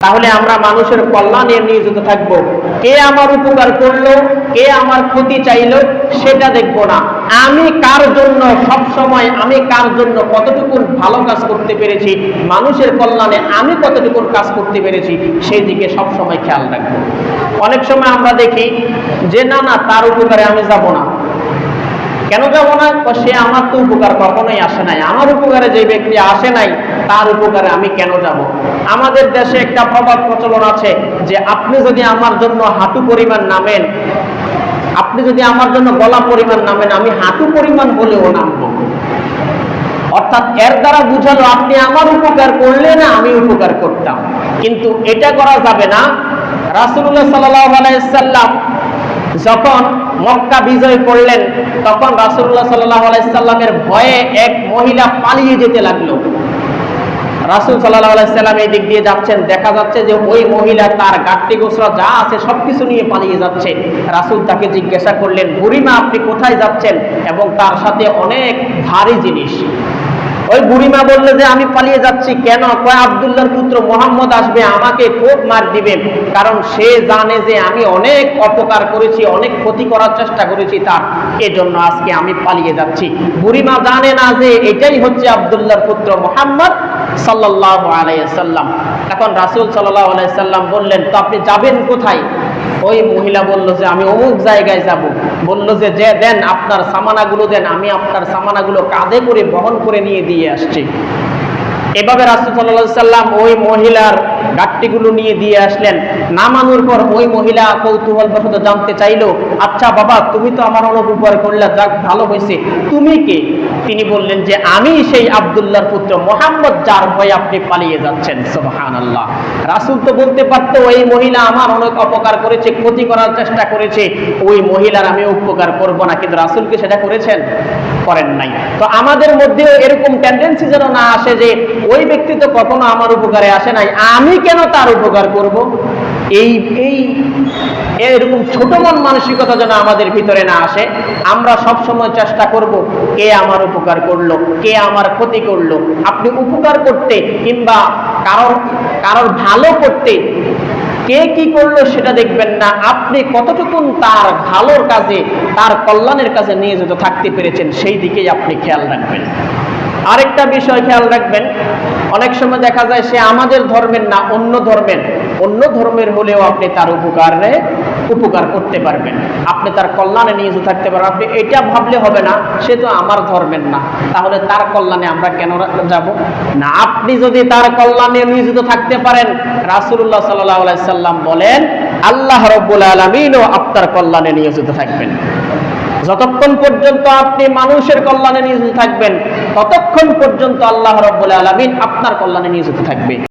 তাহলে আমরা মানুষের কল্যাণে নিয়োজিত থাকব। কে আমার উপকার করল, কে আমার ক্ষতি চাইলো, সেটা দেখব না। আমি কার জন্য সব সময় আমি কার জন্য কতটুকু ভালো কাজ করতে পেরেছি, মানুষের কল্যাণে আমি কতটুকু কাজ করতে পেরেছি সেই দিকে সব সময় খেয়াল রাখব। অনেক সময় আমরা দেখি যে, না না, তার উপকারে আমি যাব না। কেন যাব না? সে আমার তো উপকার কখনোই আসে নাই। আমার উপকারে যে ব্যক্তি আসে নাই, তার উপকারে আমি কেন যাব? আমাদের দেশে একটা প্রবাদ প্রচলন আছে যে আপনি যদি আমার জন্য হাঁটু পরিমাণ নামেন, আপনি যদি আমার জন্য গলা পরিমাণ নামেন, আমি হাঁটু পরিমাণ বলেও নামবো। অর্থাৎ এর দ্বারা বুঝালো, আপনি আমার উপকার করলে না আমি উপকার করতাম। কিন্তু এটা করা যাবে না। রাসুল্লাহ সাল্লাহ আলাইসাল্লাম যখন মক্কা বিজয় করলেন, তখন রাসুল্লাহ সাল্লাহ আলাইসাল্লামের ভয়ে এক মহিলা পালিয়ে যেতে লাগল। রাসুল সাল্লাহ আলাইসাল্লাম এই দিক দিয়ে যাচ্ছেন। দেখা যাচ্ছে যে ওই মহিলা তার গাট্টি গোসরা যা আছে সবকিছু নিয়ে পালিয়ে যাচ্ছে। রাসুল তাকে জিজ্ঞাসা করলেন, বুড়িমা, আপনি কোথায় যাচ্ছেন? এবং তার সাথে অনেক ভারী জিনিস। ওই বুড়িমা বলল যে, আমি পালিয়ে যাচ্ছি কেন? কয়, আবদুল্লাহর পুত্র মোহাম্মদ আসবে, আমাকে খুব মার দিবে। কারণ সে জানে যে আমি অনেক অপকার করেছি, অনেক ক্ষতি করার চেষ্টা করেছি তার। এজন্য আজকে আমি পালিয়ে যাচ্ছি। বুড়িমা জানে না যে এটাই হচ্ছে আবদুল্লাহর পুত্র মোহাম্মদ। সাল্লাহ আলাইসাল্লাম এখন রাসুল সাল্লাহ আলাইসাল্লাম বললেন, তো আপনি যাবেন কোথায়? ওই মহিলা বলল যে, আমি অমুক জায়গায় যাব। বলল যে যে দেন, আপনার সামানাগুলো দেন, আমি আপনার সামানাগুলো কাঁধে করে বহন করে নিয়ে দিয়ে আসছি। এভাবে রাসুল সাল্লাহ সাল্লাম ওই মহিলার গাট্টিগুলো নিয়ে দিয়ে আসলেন। নামানোর পর ওই মহিলা কৌতূহল বশত জানতে চাইলো আচ্ছা বাবা, তুমি তো আমার অনেক উপকার করলে, যাক, ভালো হয়েছে। তুমি কে? তিনি বললেন যে, আমি সেই আবদুল্লাহর পুত্র মোহাম্মদ, যার ভয়ে আপনি পালিয়ে যাচ্ছেন। সোহান আল্লাহ রাসুল তো বলতে পারতো ওই মহিলা আমার অনেক অপকার করেছে, ক্ষতি করার চেষ্টা করেছে। ওই মহিলার আমি উপকার করব না। কিন্তু রাসুলকে সেটা করেছেন? করেন নাই। তো আমাদের মধ্যেও এরকম টেন্ডেন্সি যেন না আসে যে ওই ব্যক্তি তো কখনো আমার উপকারে আসে নাই, আমি কেন তার উপকার করব? এই এই, এরকম ছোট মন মানসিকতা যেন আমাদের ভিতরে না আসে, আমরা সব সময় চেষ্টা করব, কে আমার উপকার করল, কে আমার ক্ষতি করল? আপনি উপকার করতে কিংবা কারোর কারোর ভালো করতে কে কি করল সেটা দেখবেন না। আপনি কতটুকুন তার ভালোর কাজে, তার কল্যাণের কাজে নিয়োজিত থাকতে পেরেছেন, সেই দিকেই আপনি খেয়াল রাখবেন। আরেকটা বিষয় খেয়াল রাখবেন, অনেক সময় দেখা যায় সে আমাদের ধর্মের না, অন্য ধর্মের। অন্য ধর্মের হলেও আপনি তার উপকারে উপকার করতে পারবেন। আপনি তার কল্যাণে নিয়োজিত থাকতে পারবেন। আপনি এটা ভাবলে হবে না, সে তো আমার ধর্মের না। তাহলে তার কল্যাণে আমরা কেন যাব? না, আপনি যদি তার কল্যাণে নিয়োজিত থাকতে পারেন রাসুল্লাহ সাল্লাহ সাল্লাম বলেন, আল্লাহ রব্বুল আলমিনও আপনার কল্যাণে নিয়োজিত থাকবেন। যতক্ষণ পর্যন্ত আপনি মানুষের কল্যাণে নিয়োজিত থাকবেন, ততক্ষণ পর্যন্ত আল্লাহ রব্বুল আলমিন আপনার কল্যাণে নিয়োজিত থাকবে।